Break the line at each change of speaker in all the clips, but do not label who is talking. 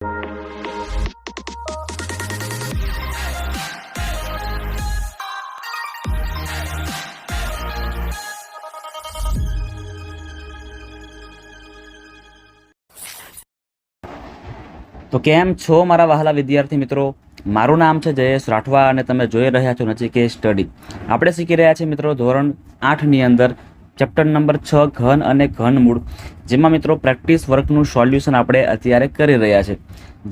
તો કેમ છો મારા વહાલા વિદ્યાર્થી મિત્રો? મારું નામ છે જયેશ રાઠવા અને તમે જોઈ રહ્યા છો નચિકે સ્ટડી. આપણે શીખી રહ્યા છીએ મિત્રો ધોરણ આઠની અંદર ચેપ્ટર નંબર છ, ઘન અને ઘનમૂળ. જેમાં મિત્રો પ્રેક્ટિસ વર્કનું સોલ્યુશન આપણે અત્યારે કરી રહ્યા છે.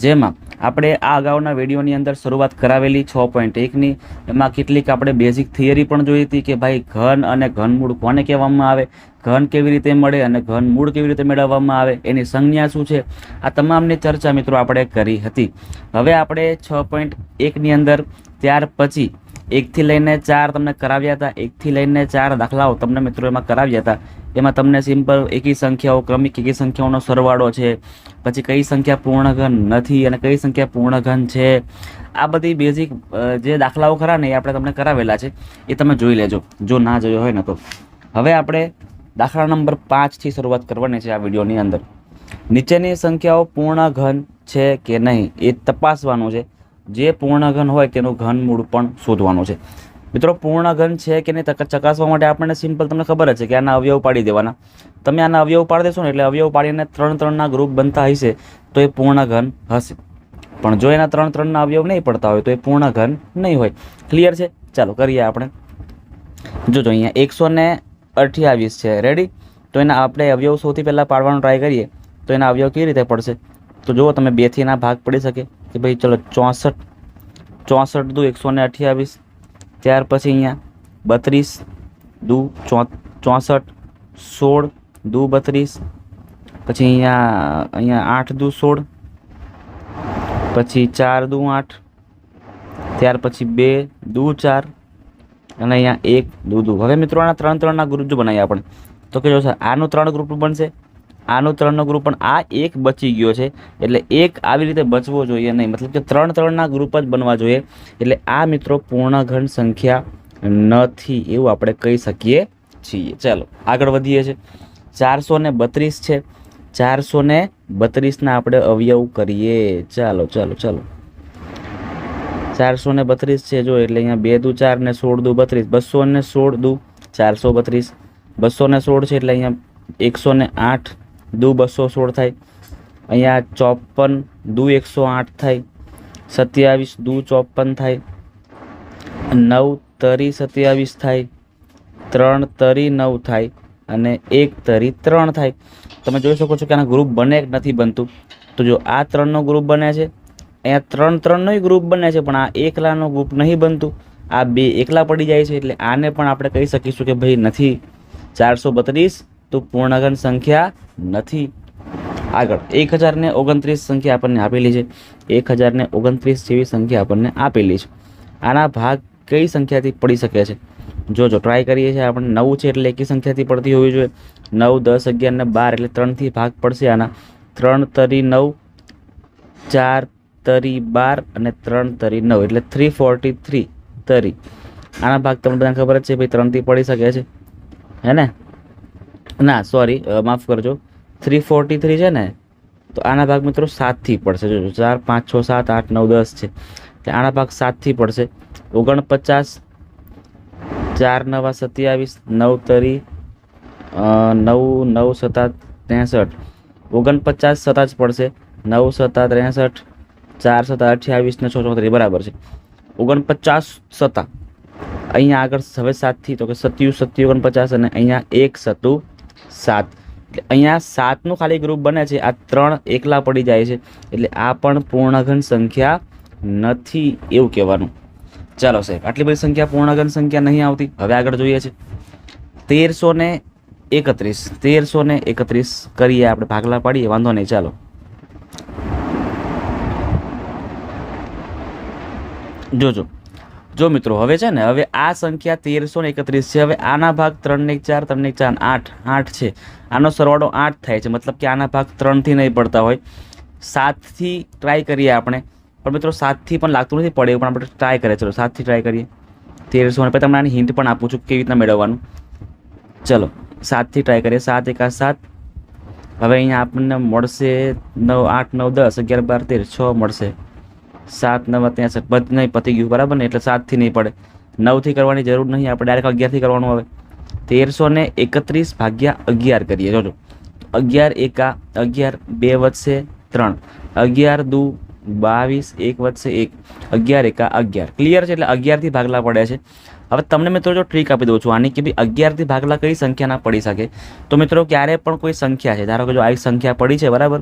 જેમાં આપણે આ અગાઉના વિડીયોની અંદર શરૂઆત કરાવેલી છ પોઈન્ટ એકની. એમાં કેટલીક આપણે બેઝિક થિયરી પણ જોઈ હતી કે ભાઈ ઘન અને ઘનમૂળ કોને કહેવામાં આવે? ઘન કેવી રીતે મળે અને ઘનમૂળ કેવી રીતે મેળવવામાં આવે? એની સંજ્ઞા શું છે? આ તમામની ચર્ચા મિત્રો આપણે કરી હતી. હવે આપણે છ પોઈન્ટ એકની અંદર ત્યાર પછી એકથી લઈને ચાર તમને કરાવ્યા હતા, એકથી લઈને ચાર દાખલાઓ તમને મિત્રો એમાં કરાવ્યા હતા. એમાં તમને સિમ્પલ એકી સંખ્યાઓ, ક્રમિક એકી સંખ્યાઓનો સરવાળો છે, પછી કઈ સંખ્યા પૂર્ણઘન નથી અને કઈ સંખ્યા પૂર્ણઘન છે. આ બધી બેઝિક જે દાખલાઓ ખરા ને એ આપણે તમને કરાવેલા છે, એ તમે જોઈ લેજો. જો ના જોયો હોય ને તો. હવે આપણે દાખલા નંબર પાંચથી શરૂઆત કરવાની છે આ વિડીયોની અંદર. નીચેની સંખ્યાઓ પૂર્ણઘન છે કે નહીં એ તપાસવાનું છે. જે પૂર્ણઘન હોય તેનું ઘન મૂળ પણ શોધવાનું છે. મિત્રો, પૂર્ણઘન છે કે નહીં ચકાસવા માટે આપણને સિમ્પલ તમને ખબર જ છે કે આના અવયવ પાડી દેવાના. તમે આના અવયવ પાડી દેશો ને એટલે અવયવ પાડીને ત્રણ ત્રણના ગ્રુપ બનતા હશે તો એ પૂર્ણઘન હશે. પણ જો એના ત્રણ ત્રણના અવયવ નહીં પડતા હોય તો એ પૂર્ણઘન નહીં હોય. ક્લિયર છે? ચાલો કરીએ આપણે. જોજો અહીંયા એકસો ને અઠ્યાવીસ છે. રેડી તો એના આપણે અવયવ સૌથી પહેલાં પાડવાનો ટ્રાય કરીએ તો એના અવયવ કેવી રીતે પડશે? તો જુઓ, તમે બેથી એના ભાગ પડી શકે. કે ભાઈ ચલો ચોસઠ ચોસઠ દુ એકસો ને અઠ્યાવીસ, ત્યાર પછી અહીંયા બત્રીસ દુ ચોસઠ, સોળ દુ બત્રીસ, પછી અહીંયા અહીંયા આઠ દુ સોળ, પછી ચાર દુ આઠ, ત્યાર પછી બે દુ ચાર, અને અહીંયા એક દુ દુ. હવે મિત્રો આના ત્રણ ત્રણના ગ્રુપ જો બનાવીએ આપણે, તો કે જો સર આનું ત્રણ ગ્રુપ બનશે? આનું ત્રણનો ગ્રુપ પણ આ એક બચી ગયો છે. એટલે એક આવી રીતે બચવો જોઈએ નહીં. મતલબ કે ત્રણ ત્રણના ગ્રુપ જ બનવા જોઈએ. એટલે આ મિત્રો પૂર્ણઘન સંખ્યા નથી એવું આપણે કહી શકીએ છીએ. ચાલો, આગળ વધીએ છીએ ચારસો ને બત્રીસ છે. ચારસો ને બત્રીસના આપણે અવયવ કરીએ. ચાલો ચાલો ચાલો. ચારસો ને બત્રીસ છે જો, એટલે અહીંયા બે દુ ચાર ને સોળ દુ બત્રીસ. બસો ને સોળ દુ ચારસો બત્રીસ. બસો ને સોળ છે એટલે અહીંયા એકસો ને આઠ દુ બસો સોળ થાય. અહીંયા ચોપન દુ એકસો આઠ થાય. સત્યાવીસ દુ ચોપન થાય. નવ તરી સત્યાવીસ થાય. ત્રણ તરી નવ થાય અને એક તરી ત્રણ થાય. તમે જોઈ શકો છો કે આના ગ્રુપ બને નથી બનતું. તો જો આ ત્રણનો ગ્રુપ બને છે, અહીંયા ત્રણ ત્રણનોય ગ્રુપ બને છે, પણ આ એકલાનો ગ્રુપ નહીં બનતું. આ બે એકલા પડી જાય છે, એટલે આને પણ આપણે કહી શકીશું કે ભાઈ નથી ચારસો બત્રીસ તો પૂર્ણગન સંખ્યા નથી. આગળ એક હજારને ઓગણત્રીસ સંખ્યા આપણને આપેલી છે. એક હજારને ઓગણત્રીસ જેવી સંખ્યા આપણને આપેલી છે. આના ભાગ કઈ સંખ્યાથી પડી શકે છે? જો જો ટ્રાય કરીએ છીએ આપણે. નવ છે એટલે એકી સંખ્યાથી પડતી હોવી જોઈએ. નવ, દસ અગિયાર ને બાર એટલે ત્રણથી ભાગ પડશે આના. ત્રણ તરી નવ, ચાર તરી બાર અને ત્રણ તરી નવ એટલે થ્રી ફોર્ટી થ્રી તરી. આના ભાગ તમને બધાને ખબર જ છે ભાઈ, ત્રણથી પડી શકે છે. હે ને? ના સોરી માફ કરજો. થ્રી ફોર્ટી થ્રી છે ને, તો આના ભાગ મિત્રો સાતથી પડશે. જો ચાર, પાંચ, છ, સાત, આઠ, નવ, દસ છે. એટલે આના ભાગ સાતથી પડશે. ઓગણપચાસ, ચાર, નવા, સત્યાવીસ, નવ, તરી નવ નવ, સત્તા ત્રેસઠ. ઓગણપચાસ સતા જ પડશે. નવ, સત્તા ત્રેસઠ, ચાર, સત્તા અઠ્યાવીસ ને છ ચોત્રીસ બરાબર છે. ઓગણપચાસ, સત્તા. અહીંયા આગળ હવે સાતથી, તો કે સત્યુ સત્યુ, ઓગણપચાસ અને અહીંયા એક સતુ સાત. એટલે અહીંયા સાતનું ખાલી ગ્રુપ બને છે. આ ત્રણ એકલા પડી જાય છે. એટલે આ પણ પૂર્ણઘન સંખ્યા નથી એવું કહેવાનું. ચાલો સાહેબ, આટલી બધી સંખ્યા પૂર્ણઘન સંખ્યા નહીં આવતી. હવે આગળ જોઈએ છે. તેરસો ને એકત્રીસ. તેરસો ને એકત્રીસ કરીએ આપણે. ભાગલા પાડીએ. વાંધો નહીં, ચાલો. જોજો. જો મિત્રો, હવે છે ને, હવે આ સંખ્યા તેરસો ને એકત્રીસ છે. હવે આના ભાગ ત્રણ ને ચાર ત્રણ ને ચાર આઠ આઠ છે. આનો સરવાળો આઠ થાય છે. મતલબ કે આના ભાગ ત્રણથી નહીં પડતા હોય. સાતથી ટ્રાય કરીએ આપણે. પણ મિત્રો, સાતથી પણ લાગતું નથી પડે પણ આપણે ટ્રાય કરીએ. ચલો, સાતથી ટ્રાય કરીએ. તેરસો ને, પછી તમને આની હિન્ટ પણ આપું છું કેવી રીતના મેળવવાનું. ચલો, સાતથી ટ્રાય કરીએ. સાત એકા સાત. હવે અહીંયા આપણને મળશે નવ, આઠ, નવ, દસ. અગિયાર, બાર, તેર. છ મળશે. સાત, નવ ત્યાં બધ નહીં, પતી ગયું, બરાબર ને? એટલે સાતથી નહીં પડે. નવથી કરવાની જરૂર નહીં, આપણે ડાયરેક્ટ અગિયારથી કરવાનું આવે તેરસો ને એકત્રીસ ભાગ્યા અગિયાર કરીએ. જોજો. અગિયાર એકા, અગિયાર બે વધશે ત્રણ. અગિયાર દુ બાવીસ, એક વધશે એક. અગિયાર એકા, અગિયાર. ક્લિયર છે? એટલે અગિયારથી ભાગલા પડે છે. હવે તમને મિત્રો જો ટ્રીક આપી દઉં છું આની કે ભાઈ અગિયારથી ભાગલા કઈ સંખ્યાના પડી શકે? તો મિત્રો ક્યારે પણ કોઈ સંખ્યા છે, ધારો કે જો આ સંખ્યા પડી છે, બરાબર?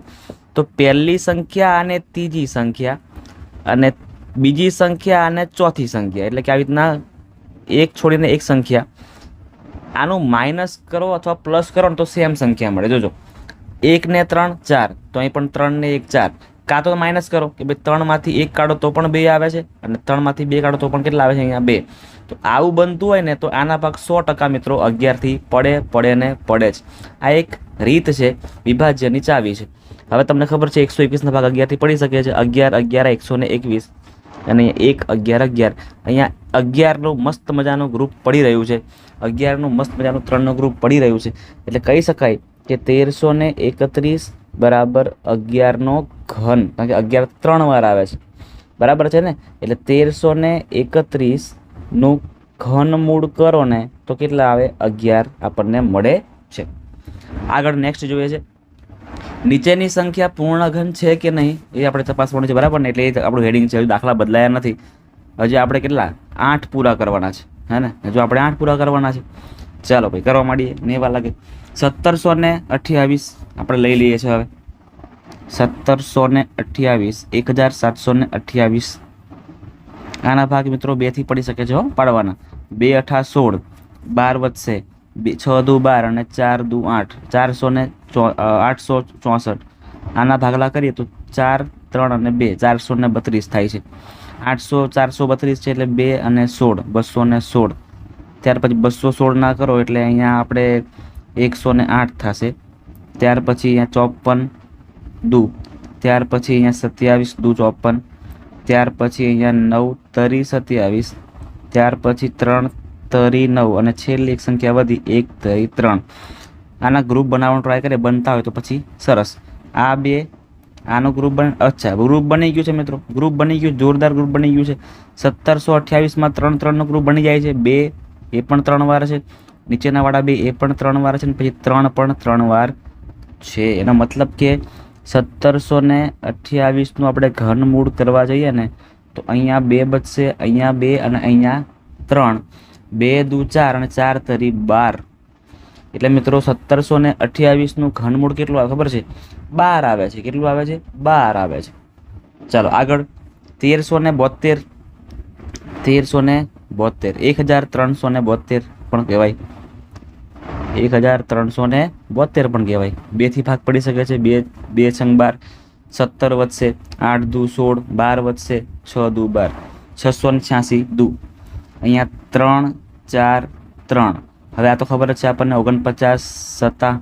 તો પહેલી સંખ્યા અને ત્રીજી સંખ્યા અને બીજી સંખ્યા અને ચોથી સંખ્યા. એટલે કે આવી રીતના એક છોડીને એક સંખ્યા. આનું માઇનસ કરો અથવા પ્લસ કરો ને તો સેમ સંખ્યા મળે. જોજો. એક ને ત્રણ, ચાર. તો અહીં પણ ત્રણ ને એક, ચાર. કાં તો માઇનસ કરો કે ભાઈ ત્રણમાંથી એક કાઢો તો પણ બે આવે છે અને ત્રણમાંથી બે કાઢો તો પણ કેટલા આવે છે અહીંયા બે. તો આવું બનતું હોય ને તો આના ભાગ સો ટકા મિત્રો અગિયારથી પડે પડે ને પડે જ. આ એક રીત છે. વિભાજ્યની ચાવી છે. હવે તમને ખબર છે એકસો એકવીસના ભાગ અગિયારથી પડી શકે છે. અગિયાર અગિયાર, એકસો ને એકવીસ અને એક, અગિયાર અગિયાર. અહીંયા અગિયારનું મસ્ત મજાનું ગ્રુપ પડી રહ્યું છે. અગિયારનું મસ્ત મજાનું ત્રણનું ગ્રુપ પડી રહ્યું છે. એટલે કહી શકાય કે તેરસો ને એકત્રીસ બરાબર અગિયારનો ઘન, કારણ કે અગિયાર ત્રણ વાર આવે છે. બરાબર છે ને? એટલે તેરસો ને એકત્રીસનું ઘનમૂળ કરો ને તો કેટલા આવે? અગિયાર આપણને મળે છે. આગળ નેક્સ્ટ જોઈએ છે. નીચેની સંખ્યા પૂર્ણ ઘન છે કે નહીં એ આપણે તપાસવાનું છે, બરાબર ને? એટલે આપણું હેડિંગ છે દાખલા બદલાયા નથી. હજી આપણે કેટલા? આઠ પૂરા કરવાના છે, હે ને? હજુ આપણે આઠ પૂરા કરવાના છે. ચાલો ભાઈ, કરવા માંડીએ ને એવા લાગે. સત્તરસો ને અઠ્યાવીસ આપણે લઈ લઈએ છીએ હવે. સત્તરસો ને અઠ્યાવીસ, એક હજાર સાતસો ને અઠ્યાવીસ. આના ભાગ મિત્રો બેથી પડી શકે છે હો, પાડવાના. બે અઠા સોળ, બાર વધશે. છ, દુ, બાર અને ચાર, દુ, આઠ. ચારસો ને આઠસો ચોસઠ. આના ભાગલા કરીએ તો ચાર, ત્રણ અને બે, ચારસો ને બત્રીસ થાય છે. આઠસો, ચારસો બત્રીસ છે એટલે બે અને સોળ, બસો ને સોળ. ત્યાર પછી બસો સોળ ના કરો એટલે અહીંયા આપણે એકસો ને આઠ થશે. ત્યાર પછી અહીંયા ચોપન, દુ. ત્યાર પછી અહીંયા સત્યાવીસ, દુ, ચોપન. ત્યાર પછી અહીંયા નવ તરી સત્યાવીસ. ત્યાર પછી ત્રણ તરી નવ અને છેલ્લી એક સંખ્યા વધી એક, તરી ત્રણ. આના ગ્રુપ બનાવવાનો ટ્રાય કરે બનતા હોય તો પછી સરસ. આ બે, આનું ગ્રુપ બને, અચ્છા ગ્રુપ બની ગયું છે મિત્રો. ગ્રુપ બની ગયું, જોરદાર ગ્રુપ બની ગયું છે. સત્તરસો અઠ્યાવીસમાં ત્રણ ત્રણનું ગ્રુપ બની જાય છે. બે, એ પણ ત્રણ વાર છે. નીચેના વાળા બે, એ પણ ત્રણ વાર છે. ને પછી ત્રણ પણ ત્રણ વાર છે. એનો મતલબ કે સત્તરસો ને અઠ્યાવીસનું આપણે ઘનમૂળ કરવા જઈએ ને, તો અહીંયા બે બચશે, અહીંયા બે અને અહીંયા ત્રણ. બે દુ ચાર અને ચાર તરી બાર. એટલે મિત્રો સત્તરસો ને અઠ્યાવીસનું ઘનમૂળ કેટલું આવે ખબર છે? બાર આવે છે. કેટલું આવે છે? બાર આવે છે. ચાલો આગળ. તેરસો ને બોતેર. તેરસો ને બોતેર. એક હજાર ત્રણસો ને બોતેર પણ કહેવાય. એક હજાર ત્રણસો ને બોતેર પણ કહેવાય. બેથી ભાગ પડી શકે છે. બે બે છંગ બાર. સત્તર વધશે. આઠ દુ સોળ. બાર વધશે. છ દુ બાર. છસો ને છ્યાસી દુ. અહીંયા ત્રણ ચાર, ત્રણ. હવે આ તો ખબર જ છે આપણને ઓગણપચાસ, સત્તા,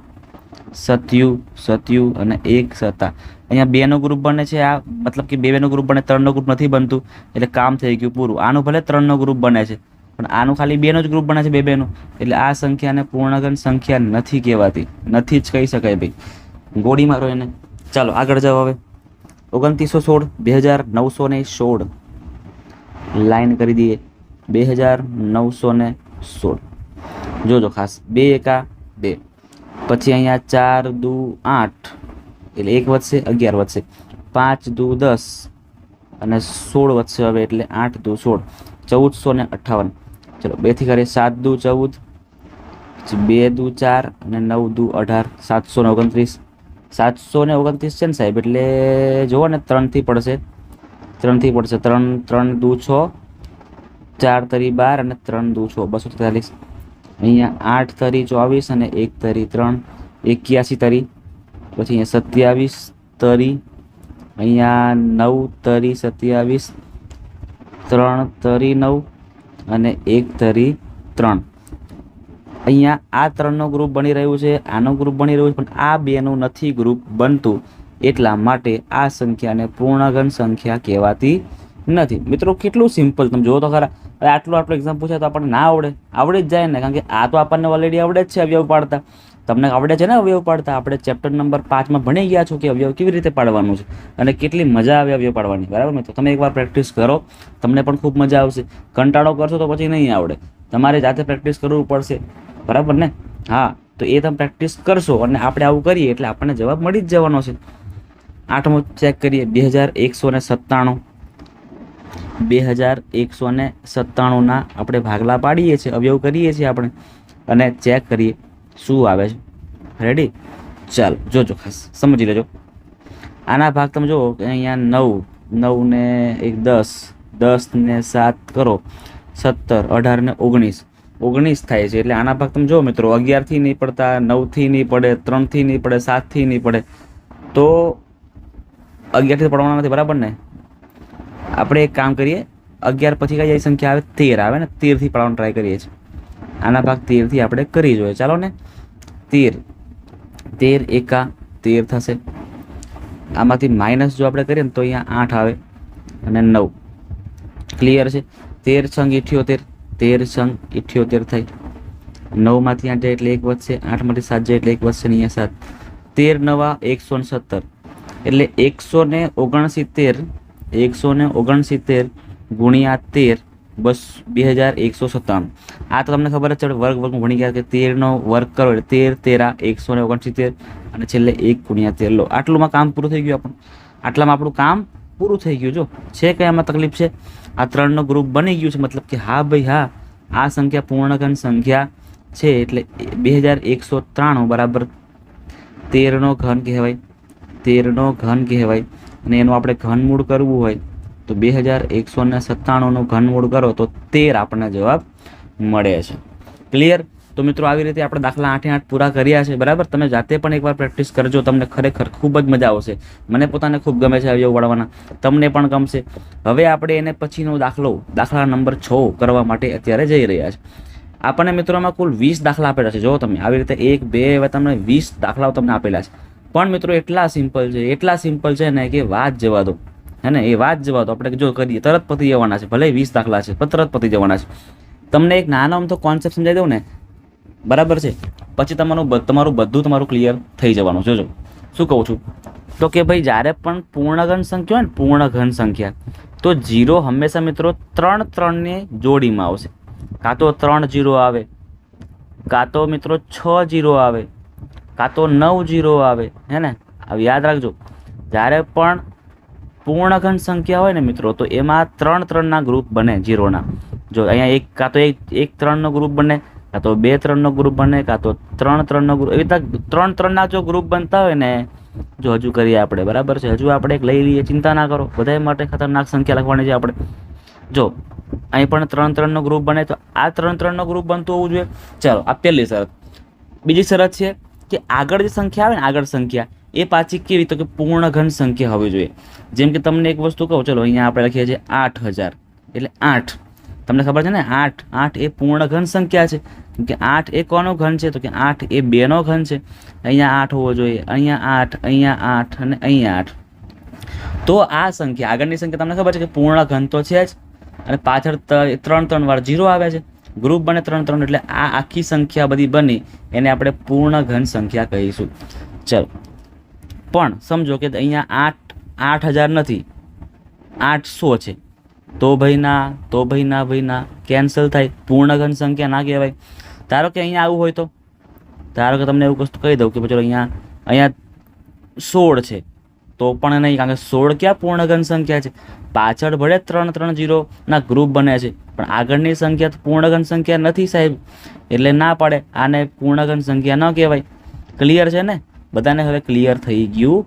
સત્યુ સત્યુ અને એક સત્તા. અહીંયા બેનો ગ્રુપ બને છે, આ મતલબ કે બે બેનો ગ્રુપ બને, ત્રણનો ગ્રુપ નથી બનતું, એટલે કામ થઈ ગયું પૂરું. આનું ભલે ત્રણનો ગ્રુપ બને છે, પણ આનું ખાલી બેનો જ ગ્રુપ બને છે, બે બેનો. એટલે આ સંખ્યાને પૂર્ણગન સંખ્યા નથી કહેવાતી. નથી જ કહી શકાય ભાઈ. ગોળી મારો એને. ચાલો, આગળ જાઓ હવે. ઓગણત્રીસો સોળ, બે હજાર નવસો ને સોળ. લાઈન કરી દઈએ. બે હજાર નવસો ને સોળ. જોજો ખાસ, બે એકા બે. પછી અહીંયા ચાર દુ આઠ, એટલે એક વધશે, અગિયાર વધશે. પાંચ દુ દસ અને સોળ વધશે હવે, એટલે આઠ દુ સોળ. ચૌદસો ને અઠ્ઠાવન ચલો, બેથી કરીએ, સાત દુ ચૌદ, પછી બે દુ ચાર અને નવ દુ અઢાર. સાતસો ને ઓગણત્રીસ. સાતસો ને ઓગણત્રીસ છે ને સાહેબ, એટલે જુઓ ને ત્રણથી પડશે. ત્રણથી પડશે. ત્રણ ત્રણ દુ છ ચાર તરી બાર અને ત્રણ દુ છ, બસો તેતાલીસ. અહીંયા આઠ તરી ચોવીસ અને એક તરી ત્રણ, એક્યાસી તરી. પછી અહીંયા સત્યાવીસ તરી, અહીંયા નવ તરી સત્યાવીસ, ત્રણ તરી નવ અને એક તરી ત્રણ. અહીંયા આ ત્રણનો ગ્રુપ બની રહ્યું છે, આનો ગ્રુપ બની રહ્યું છે, પણ આ બેનું નથી ગ્રુપ બનતું. એટલા માટે આ સંખ્યાને પૂર્ણઘન સંખ્યા કહેવાતી નથી. મિત્રો, કેટલું સિમ્પલ તમે જુઓ તો ખરા. હવે આટલું આટલું એક્ઝામ પૂછાય તો આપણને ના આવડે. આવડે જ જાય ને, કારણ કે આ તો આપણને ઓલરેડી આવડે જ છે અવયવ પાડતા. તમને આવડે છે ને અવયવ પાડતા? આપણે ચેપ્ટર નંબર પાંચમાં ભણી ગયા છો કે અવયવ કેવી રીતે પાડવાનું છે? અને કેટલી મજા આવે અવયવ પાડવાની. બરાબર મિત્રો? તમે એકવાર પ્રેક્ટિસ કરો. તમને પણ ખૂબ મજા આવશે. કંટાળો કરશો તો પછી નહીં આવડે. તમારે જાતે પ્રેક્ટિસ કરવું પડશે. બરાબર ને? હા, તો એ તમે પ્રેક્ટિસ કરશો અને આપણે આવું કરીએ એટલે આપણને જવાબ મળી જ જવાનો છે. આઠમો ચેક કરીએ. બે હજાર એકસો ને સત્તાણું. બે હજાર એકસો ને સત્તાણુંના આપણે ભાગલા પાડીએ છીએ, અવયવ કરીએ છીએ આપણે અને ચેક કરીએ શું આવે છે. રેડી ચાલો, જોજો ખાસ, સમજી લેજો. આના ભાગ તમે જુઓ કે અહીંયા નવ નવ ને એક દસ દસ ને સાત કરો, સત્તર અઢાર ને ઓગણીસ. ઓગણીસ થાય છે એટલે આના ભાગ તમે જુઓ મિત્રો, અગિયારથી નહીં પડતા, નવથી નહીં પડે, ત્રણથી નહીં પડે, સાતથી નહીં પડે. તો અગિયારથી પડવાના નથી, બરાબર ને? આપણે એક કામ કરીએ, અગિયાર પછી કઈ સંખ્યા આવે, તેર આવે ને, તેરથી પાડવાનો ટ્રાય કરીએ છીએ. આના ભાગ તેરથી આપણે કરી જોઈએ. ચાલો ને, તેર. તેર એકા તેર થશે. આમાંથી માઇનસ જો આપણે કરીએ ને, તો અહીંયા આઠ આવે અને નવ. ક્લિયર છે? તેર સંગ ઇઠ્યોતેર. તેર સંગ ઇઠ્યોતેર થાય નવમાંથી આઠ જાય એટલે એક વધશે. આઠમાંથી સાત જાય એટલે એક વધશે ને અહીંયા સાત. તેર નવા એકસો સત્તર. એટલે એકસો ને ઓગણસિત્તેર એકસો ને ઓગણસિત્તેર ગુણ્યા તેર બસ બે હજાર એકસો સત્તાણું. આ તો તમને ખબર જ છે, વર્ગ વર્ગ ભણી ગયા કે તેરનો વર્ગ કરો એટલે તેર તેરા એકસો ને ઓગણસિત્તેર અને છેલ્લે એક ગુણ્યા તેર. લો, આટલુંમાં કામ પૂરું થઈ ગયું આપણું. આટલામાં આપણું કામ પૂરું થઈ ગયું. જો, છે કઈ આમાં તકલીફ છે? આ ત્રણનો ગ્રુપ બની ગયું છે, મતલબ કે હા ભાઈ, હા, આ સંખ્યા પૂર્ણઘન સંખ્યા છે એટલે બે હજાર એકસો ત્રાણું બરાબર તેરનો ઘન કહેવાય. તેરનો ઘન કહેવાય. અને એનું આપણે ઘનમૂળ કરવું હોય તો બે હજાર એકસો ને સત્તાણુંનું ઘનમૂળ કરો તો તેર આપણને જવાબ મળે છે. ક્લિયર તો મિત્રો આવી રીતે આપણે દાખલા આઠે આઠ પૂરા કર્યા છે, બરાબર? તમે જાતે પણ એકવાર પ્રેક્ટિસ કરજો, તમને ખરેખર ખૂબ જ મજા આવશે. મને પોતાને ખૂબ ગમે છે આવી વળવાના તમને પણ ગમશે. હવે આપણે એને પછીનો દાખલો, દાખલા નંબર છ કરવા માટે અત્યારે જઈ રહ્યા છે. આપણને મિત્રોમાં કુલ વીસ દાખલા આપેલા છે. જો તમે આવી રીતે એક, બે, એવા તમને વીસ દાખલાઓ તમને આપેલા છે. પણ મિત્રો એટલા સિમ્પલ છે, એટલા સિમ્પલ છે ને કે વાત જવા દો. હે એ વાત જવા દો. આપણે જો કરીએ, તરત પતી જવાના છે. ભલે વીસ દાખલા છે તરત પતી જવાના છે. તમને એક નાનો અમથો કોન્સેપ્ટ સમજાવી દઉં ને? બરાબર છે? પછી તમારું તમારું બધું તમારું ક્લિયર થઈ જવાનું. જોજો. શું કહું છું? તો કે ભાઈ, જ્યારે પણ પૂર્ણઘન સંખ્યા હોય ને, પૂર્ણઘન સંખ્યા, તો જીરો હંમેશા મિત્રો ત્રણ ત્રણની જોડીમાં આવશે. કાં તો ત્રણ જીરો આવે, કાં તો મિત્રો છ જીરો આવે કાં તો નવ જીરો આવે, હે ને? હવે યાદ રાખજો. જ્યારે પણ પૂર્ણઘન સંખ્યા હોય ને મિત્રો, તો એમાં ત્રણ ત્રણના ગ્રુપ બને જીરોના. જો અહીંયા એક, કાં તો એક એક ત્રણનો ગ્રુપ બને, કાં તો બે ત્રણનો ગ્રુપ બને, કાં તો ત્રણ ત્રણનો ગ્રુપ એવી રીતના ત્રણ ત્રણના જો ગ્રુપ બનતા હોય ને, જો હજુ કરીએ આપણે, બરાબર છે? હજુ આપણે એક લઈ લઈએ, ચિંતા ના કરો. બધા માટે ખતરનાક સંખ્યા લખવાની છે આપણે. જો, અહીં પણ ત્રણ ત્રણનો ગ્રુપ બને, તો આ ત્રણ ત્રણનો ગ્રુપ બનતું હોવું જોઈએ. ચાલો, આ પહેલી શરત. બીજી શરત છે કે આગળ જે સંખ્યા આવે ને આગળ સંખ્યા, એ પાછી કેવી તો કે પૂર્ણ ઘન સંખ્યા હોવી જોઈએ. જેમ કે તમને એક વસ્તુ કહું, ચલો અહીંયા આપણે લખીએ છીએ આઠ હજાર એટલે આઠ. તમને ખબર છે ને? આઠ. આઠ એ પૂર્ણ ઘન સંખ્યા છે. કે આઠ એ કોનો ઘન છે? તો કે આઠ એ બેનો ઘન છે. અહીંયા આઠ હોવો જોઈએ, અહીંયા આઠ અહીંયા આઠ અને અહીંયા આઠ. તો આ સંખ્યા, આગળની સંખ્યા તમને ખબર છે કે પૂર્ણ ઘન તો છે જ, અને પાછળ ત્રણ ત્રણ વાર જીરો આવે છે. ગ્રુપ બને ત્રણ ત્રણ એટલે આ આખી સંખ્યા બધી બની, એને આપણે પૂર્ણ ઘન સંખ્યા કહીશું. ચલો. પણ સમજો કે અહીંયા આઠ આઠ હજાર નથી આઠસો છે. તો ભાઈ ના, તો ભાઈ ના ભાઈ ના કેન્સલ થાય. પૂર્ણ ઘન સંખ્યા ના કહેવાય. ધારો કે અહીંયા આવું હોય તો? ધારો કે તમને એવું વસ્તુ કહી દઉં કે ચલો અહીંયા અહીંયા સોળ છે. તો પણ નહીં, કારણ કે સોળ ક્યાં પૂર્ણઘન સંખ્યા છે? પાછળ ભલે ત્રણ ત્રણ જીરોના ગ્રુપ બને છે, પણ આગળની સંખ્યા તો પૂર્ણઘન સંખ્યા નથી સાહેબ. એટલે ના પડે, આને પૂર્ણઘન સંખ્યા ન કહેવાય. ક્લિયર છે ને? બધાને હવે ક્લિયર થઈ ગયું.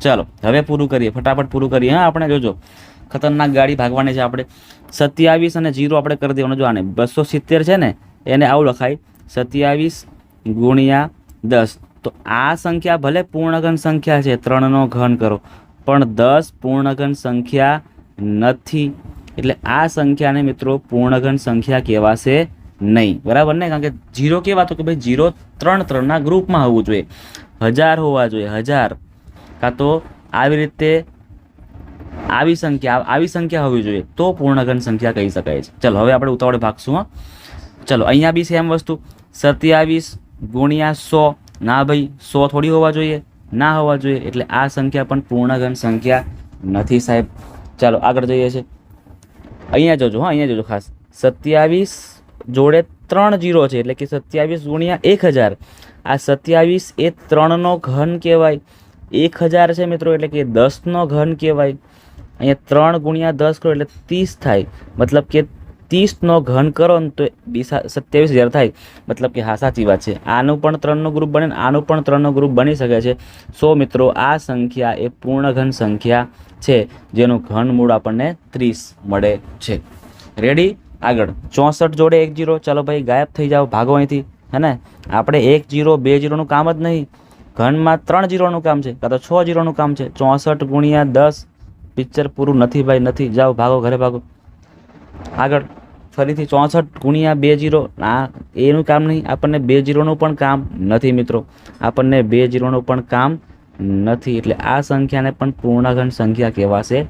ચાલો, હવે પૂરું કરીએ, ફટાફટ પૂરું કરીએ, હા, આપણે જોજો. ખતરનાક ગાડી ભાગવાની છે આપણે. સત્યાવીસ અને જીરો આપણે કરી દેવાનું. જો આને બસો સિત્તેર છે ને, એને આવું લખાય. સત્યાવીસ ગુણ્યા દસ. તો આ સંખ્યા ભલે પૂર્ણઘન સંખ્યા છે, ત્રણનો ઘન કરો, પણ દસ પૂર્ણઘન સંખ્યા નથી. એટલે આ સંખ્યાને મિત્રો પૂર્ણઘન સંખ્યા કહેવાશે નહીં. બરાબર ને? કારણ કે જીરો કેવા? તો કે ભાઈ જીરો ત્રણ ત્રણના ગ્રુપમાં હોવું જોઈએ. હજાર હોવા જોઈએ, હજાર. કાં તો આવી રીતે આવી સંખ્યા આવી સંખ્યા હોવી જોઈએ, તો પૂર્ણઘન સંખ્યા કહી શકાય છે. ચલો, હવે આપણે ઉતાવળે ભાગશું, હા. ચલો, અહીંયા બી સેમ વસ્તુ. સત્યાવીસ ગુણ્યા ના ભાઈ, સો થોડી હોવા જોઈએ. ના હોવા જોઈએ એટલે આ સંખ્યા પણ પૂર્ણઘન સંખ્યા નથી સાહેબ. ચાલો, આગળ જઈએ છે. અહીંયા જોજો હા, અહીંયા જોજો ખાસ. સત્યાવીસ જોડે ત્રણ જીરો છે, એટલે કે સત્યાવીસ ગુણ્યા એક હજાર. આ સત્યાવીસ એ ત્રણનો ઘન કહેવાય. એક હજાર છે મિત્રો, એટલે કે દસનો ઘન કહેવાય. અહીંયા ત્રણ ગુણ્યા દસ કરો, એટલે ત્રીસ થાય. મતલબ કે ત્રીસનો ઘન કરો ને તો બીસા સત્યાવીસ હજાર થાય. મતલબ કે હા, સાચી વાત છે. આનું પણ ત્રણનો ગ્રુપ બને ને આનું પણ ત્રણનો ગ્રુપ બની શકે છે. સો મિત્રો, આ સંખ્યા એ પૂર્ણઘન સંખ્યા છે, જેનું ઘનમૂળ આપણને ત્રીસ મળે છે. રેડી આગળ. ચોસઠ જોડે એક જીરો. ચાલો ભાઈ, ગાયબ થઈ જાઓ, ભાગો અહીંથી. હે ને? આપણે એક જીરો, બે જીરોનું કામ જ નહીં. ઘનમાં ત્રણ જીરોનું કામ છે, કાં તો છ જીરોનું કામ છે. ચોસઠ ગુણ્યા દસ. પિક્ચર પૂરું નથી ભાઈ, નથી. જાઓ, ભાગો, ઘરે ભાગો. આગળ ફરીથી ચોસઠ ગુણ્યા બે જીરો. આ એનું કામ નહીં, આપણને બે જીરોનું પણ કામ નથી મિત્રો. આપણને બે જીરોનું પણ કામ નથી. એટલે આ સંખ્યાને પણ પૂર્ણાઘન સંખ્યા કહેવાશે.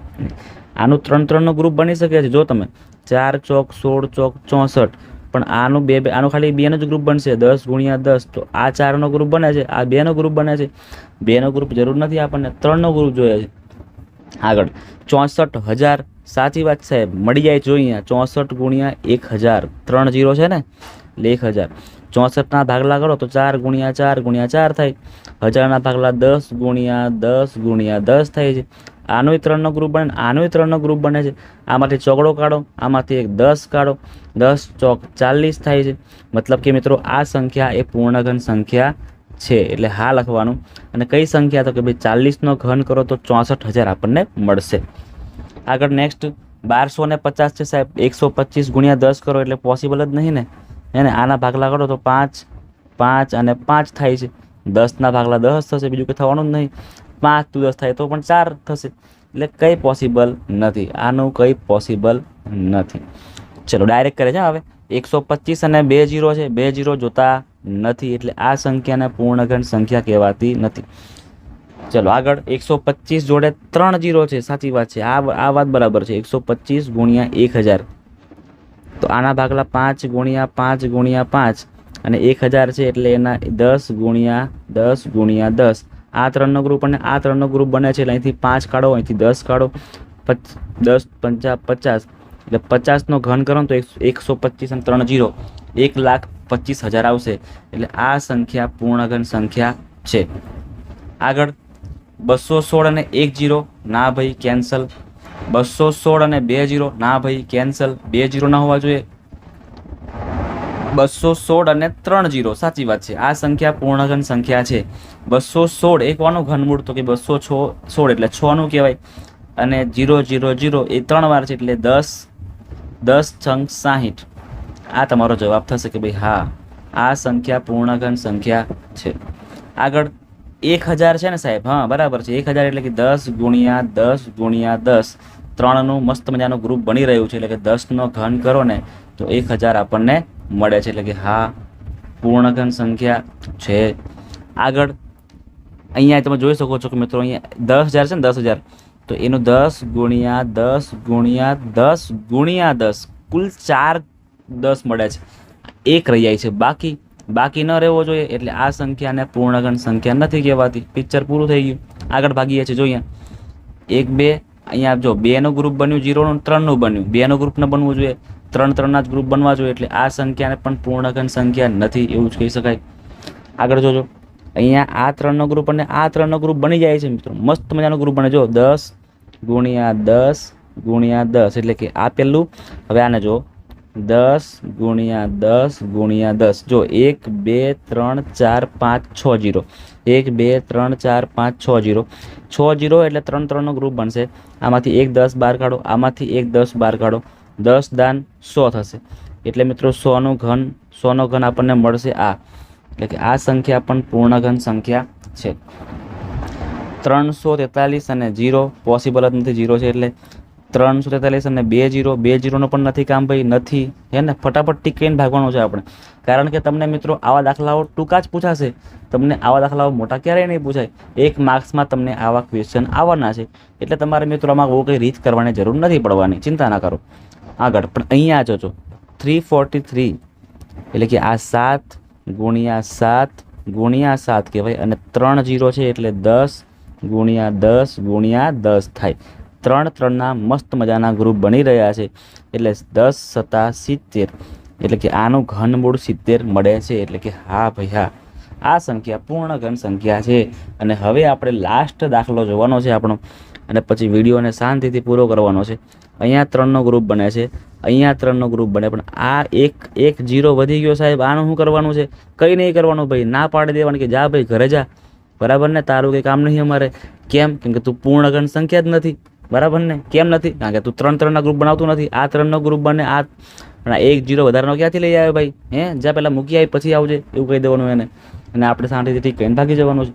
આનું ત્રણ ત્રણનો ગ્રુપ બની શકે છે. જો તમે ચાર ચોક, સોળ ચોક, ચોસઠ, પણ આનું બે બે, આનું ખાલી બેનો જ ગ્રુપ બનશે. દસ ગુણ્યા દસ, તો આ ચારનો ગ્રુપ બને છે. આ બેનો ગ્રુપ બને છે. બેનો ગ્રુપ જરૂર નથી આપણને. ત્રણનો ગ્રુપ જોઈએ છે. આગળ, ચોસઠ હજાર સાચી વાત સાહેબ. મળી જાય જોઈએ ચોસઠ ગુણ્યા એક હજાર. ત્રણ જીરો છે ને? એટલે એક હજાર. ચોસઠના ભાગલા કરો તો ચાર ગુણ્યા ચાર ગુણ્યા ચાર થાય. હજારના ભાગલા દસ ગુણ્યા દસ ગુણ્યા દસ થાય છે. આનોય ત્રણનો ગ્રુપ બને આનોય ત્રણનો ગ્રુપ બને છે. આમાંથી ચોકડો કાઢો, આમાંથી એક દસ કાઢો. દસ ચોક ચાલીસ થાય છે. મતલબ કે મિત્રો આ સંખ્યા એ પૂર્ણઘન સંખ્યા છે. એટલે હા લખવાનું. અને કઈ સંખ્યા? તો કે ભાઈ ચાલીસનો ઘન કરો તો ચોસઠ હજાર આપણને મળશે. આગળ નેક્સ્ટ બારસો ને પચાસ છે સાહેબ. એકસો પચીસ ગુણ્યા દસ કરો એટલે પોસિબલ જ નહીં ને? એને આના ભાગલા કરો તો પાંચ પાંચ અને પાંચ થાય છે. દસના ભાગલા દસ થશે, બીજું કંઈ થવાનું જ નહીં. પાંચ ટુ દસ થાય તો પણ ચાર થશે. એટલે કંઈ પોસિબલ નથી. આનું કંઈ પોસિબલ નથી. ચલો ડાયરેક્ટ કરે છે હવે. એકસો પચીસ અને બે જીરો છે. બે જીરો જોતા નથી. એટલે આ સંખ્યાને પૂર્ણઘન સંખ્યા કહેવાતી નથી. ચલો આગળ. એકસો પચીસ જોડે ત્રણ જીરો છે. સાચી વાત છે. આ આ વાત બરાબર છે. એકસો પચીસ ગુણ્યા એક હજાર. તો આના ભાગલા પાંચ ગુણ્યા પાંચ ગુણ્યા પાંચ અને એક હજાર છે એટલે એના દસ ગુણ્યા દસ ગુણ્યા દસ. આ ત્રણનો ગ્રુપ અને આ ત્રણનો ગ્રુપ બને છે એટલે અહીંથી પાંચ કાઢો, અહીંથી દસ કાઢો. પચ, દસ પંચા પચાસ. એટલે પચાસનો ઘન કરો તો એકસો પચીસ અને ત્રણ જીરો. એક લાખ પચીસ હજાર આવશે. એટલે આ સંખ્યા પૂર્ણઘન સંખ્યા છે. આગળ. બસો સોળ અને એક જીરો, ના ભાઈ કેન્સલ બસો સોળ અને બે જીરો, ના ભાઈ કેન્સલ બે જીરો ના હોવા જોઈએ. બસો સોળ અને ત્રણ જીરો, સાચી વાત છે. આ સંખ્યા પૂર્ણઘન સંખ્યા છે. બસો સોળ એ કોનું ઘનમૂળ તો કે બસો છો, સોળ એટલે છ નું કહેવાય. અને જીરો જીરો જીરો એ ત્રણ વાર છે એટલે દસ દસ છંગ સાહીઠ. આ તમારો જવાબ થશે કે ભાઈ હા, આ સંખ્યા પૂર્ણઘન સંખ્યા છે. આગળ એક હજાર છે ને સાહેબ? હા, બરાબર છે. એક હજાર એટલે કે દસ ગુણ્યા દસ ગુણ્યા દસ. ત્રણનું મસ્ત મજાનું ગ્રુપ બની રહ્યું છે. એટલે કે દસનો ઘન કરો ને, તો એક હજાર આપણને મળે છે. એટલે કે હા, પૂર્ણઘન સંખ્યા છે. આગળ, અહીંયા તમે જોઈ શકો છો કે મિત્રો, અહીંયા દસ હજાર છે ને, દસ હજાર. તો એનું દસ ગુણ્યા દસ ગુણ્યા દસ ગુણ્યા દસ, કુલ ચાર દસ મળે છે. એક રહી જાય છે. બાકી બાકી ન રહેવો જોઈએ એટલે આ સંખ્યાને પૂર્ણગણ સંખ્યા નથી કહેવાતી. પિક્ચર પૂરું થઈ ગયું. આગળ ભાગીએ છીએ, જોઈએ. એક, બે, અહીંયા જો બેનું ગ્રુપ બન્યું જીરોનું ત્રણનું બન્યું. બેનું ગ્રુપ ન બનવું જોઈએ. ત્રણ, ત્રણના જ ગ્રુપ બનવા જોઈએ એટલે આ સંખ્યાને પણ પૂર્ણગણ સંખ્યા નથી એવું જ કહી શકાય. આગળ જોજો. અહીંયા આ ત્રણનો ગ્રુપ અને આ ત્રણનો ગ્રુપ બની જાય છે મિત્રો. મસ્ત મજાનો ગ્રુપ બને. જો દસ ગુણ્યા દસ ગુણ્યા દસ એટલે કે આ પહેલું હવે આને જો દસ ગુણ્યા દસ ગુણ્યા દસ. જો એક, બે, ત્રણ, ચાર, પાંચ, છ, જીરો. એક, બે, ત્રણ, ચાર, પાંચ, છ, જીરો. છ, જીરો એટલે ત્રણ, ત્રણનો ગ્રુપ બનશે. આમાંથી એક, દસ, બાર કાઢો. આમાંથી એક, દસ, બાર કાઢો. દસ દાન સો થશે. એટલે મિત્રો, સોનું ઘન, સોનો ઘન આપણને મળશે આ. એટલે કે આ સંખ્યા પણ પૂર્ણઘન સંખ્યા છે. ત્રણસો તેતાલીસ અને જીરો પોસિબલ જ નથી. જીરો છે એટલે ત્રણસો તેતાલીસ અને બે જીરો, બે જીરોનો પણ નથી કામ ભાઈ, નથી. હે ને? ફટાફટ ટીક ભાગવાનું છે આપણે. કારણ કે તમને મિત્રો આવા દાખલાઓ ટૂંકા જ પૂછાશે. તમને આવા દાખલાઓ મોટા ક્યારેય નહીં પૂછાય. એક માર્ક્સમાં તમને આવા ક્વેશ્ચન આવવાના છે. એટલે તમારે મિત્રો આમાં બહુ કંઈ રીત કરવાની જરૂર નથી પડવાની. ચિંતા ના કરો. આગળ, પણ અહીંયા જોજો થ્રી ફોર્ટી થ્રી એટલે કે આ સાત ગુણ્યા સાત ગુણ્યા સાત કહેવાય. અને ત્રણ જીરો છે એટલે દસ ગુણ્યા દસ ગુણ્યા દસ થાય. ત્રણ ત્રણના મસ્ત મજાના ગ્રુપ બની રહ્યા છે. એટલે દસ સત્તા સિત્તેર. એટલે કે આનું ઘનમૂળ સિત્તેર મળે છે. એટલે કે હા ભાઈ, હા. આ સંખ્યા પૂર્ણ ઘન સંખ્યા છે. અને હવે આપણે લાસ્ટ દાખલો જોવાનો છે આપણો. અને પછી વિડીયોને શાંતિથી પૂરો કરવાનો છે. અહીંયા ત્રણનો ગ્રુપ બને છે. અહીંયા ત્રણનો ગ્રુપ બને. પણ આ એક એક જીરો વધી ગયો સાહેબ. આનું શું કરવાનું છે? કંઈ નહીં કરવાનું ભાઈ. ના પાડી દેવાનું કે જા ભાઈ, ઘરે જા. બરાબર ને? તારું કંઈ કામ નહીં અમારે. કેમ? કેમ કે તું પૂર્ણ ઘન સંખ્યા જ નથી. બરાબર ને? કેમ નથી? કારણ કે તું ત્રણ ત્રણના ગ્રુપ બનાવતું નથી. આ ત્રણનો ગ્રુપ બને, આ પણ એક જીરો વધારાનો ક્યાંથી લઈ આવ્યો ભાઈ? હે? જ્યાં પહેલાં મૂકી આવી, પછી આવજે, એવું કહી દેવાનું એને. અને આપણે શાંતિથી ઠીક કહીને ભાગી જવાનું છે.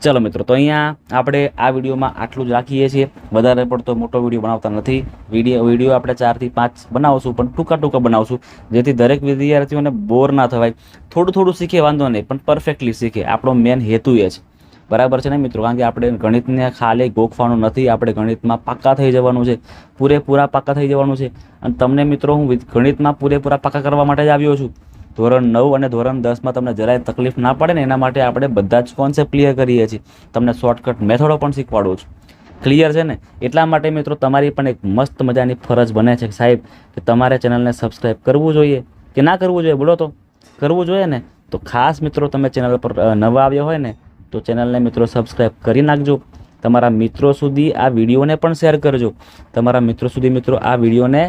ચલો મિત્રો, તો અહીંયા આપણે આ વિડીયોમાં આટલું જ રાખીએ છીએ. વધારે પડતો મોટો વીડિયો બનાવતા નથી. વીડિયો વીડિયો આપણે ચારથી પાંચ બનાવશું, પણ ટૂંકા ટૂંકા બનાવશું, જેથી દરેક વિદ્યાર્થીઓને બોર ના થવાય. થોડું થોડું શીખે, વાંધો નહીં, પણ પરફેક્ટલી શીખે. આપણો મેન હેતુ એ છે. બરાબર છે ને મિત્રો? કારણ કે આપણે ગણિતને ખાલી ગોખવાનું નથી, આપણે ગણિતમાં પાક્કા થઈ જવાનું છે. પૂરેપૂરા પાક્કા થઈ જવાનું છે. અને તમને મિત્રો, હું ગણિતમાં પૂરેપૂરા પાક્કા કરવા માટે જ આવ્યો છું. ધોરણ નવ અને ધોરણ દસમાં તમને જરાય તકલીફ ના પડે ને, એના માટે આપણે બધા જ કોન્સેપ્ટ ક્લિયર કરીએ છીએ. તમને શોર્ટકટ મેથડો પણ શીખવાડું છું. ક્લિયર છે ને? એટલા માટે મિત્રો, તમારી પણ એક મસ્ત મજાની ફરજ બને છે સાહેબ, કે તમારે ચેનલને સબસ્ક્રાઈબ કરવું જોઈએ કે ના કરવું જોઈએ? બોલો તો. કરવું જોઈએ ને? તો ખાસ મિત્રો, તમે ચેનલ પર નવા આવ્યા હોય ને તો ચેનલને મિત્રો સબસ્ક્રાઈબ કરી નાખજો. તમારા મિત્રો સુધી આ વિડીયોને પણ શેર કરજો. તમારા મિત્રો સુધી મિત્રો આ વિડીયોને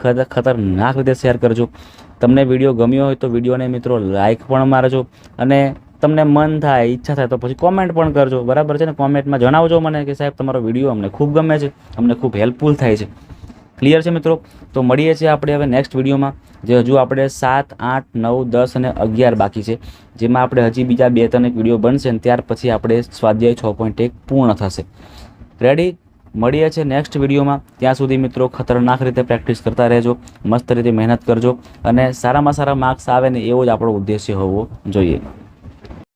ખત, ખતરનાક રીતે શેર કરજો. તમને વીડિયો ગમ્યો હોય તો વિડીયોને મિત્રો લાઇક પણ મારજો અને તમને મન થાય, ઈચ્છા થાય તો પછી કોમેન્ટ પણ કરજો. બરાબર છે ને? કોમેન્ટમાં જણાવજો મને કે સાહેબ, તમારો વીડિયો અમને ખૂબ ગમે છે. અમને ખૂબ હેલ્પફુલ થાય છે. ક્લિયર છે મિત્રો? તો મળીએ છીએ આપણે હવે નેક્સ્ટ વિડીયોમાં, જે હજુ આપણે સાત, આઠ, નવ, દસ અને અગિયાર બાકી છે, જેમાં આપણે હજી બીજા બે, ત્રણ વીડિયો બનશે અને ત્યાર પછી આપણે સ્વાધ્યાય છ પોઈન્ટ એક પૂર્ણ થશે. રેડી મળીએ છીએ નેક્સ્ટ વિડીયોમાં. ત્યાં સુધી મિત્રો ખતરનાક રીતે પ્રેક્ટિસ કરતા રહેજો, મસ્ત રીતે મહેનત કરજો અને સારામાં સારા માર્ક્સ આવે ને એવો જ આપણો ઉદ્દેશ્ય હોવો જોઈએ.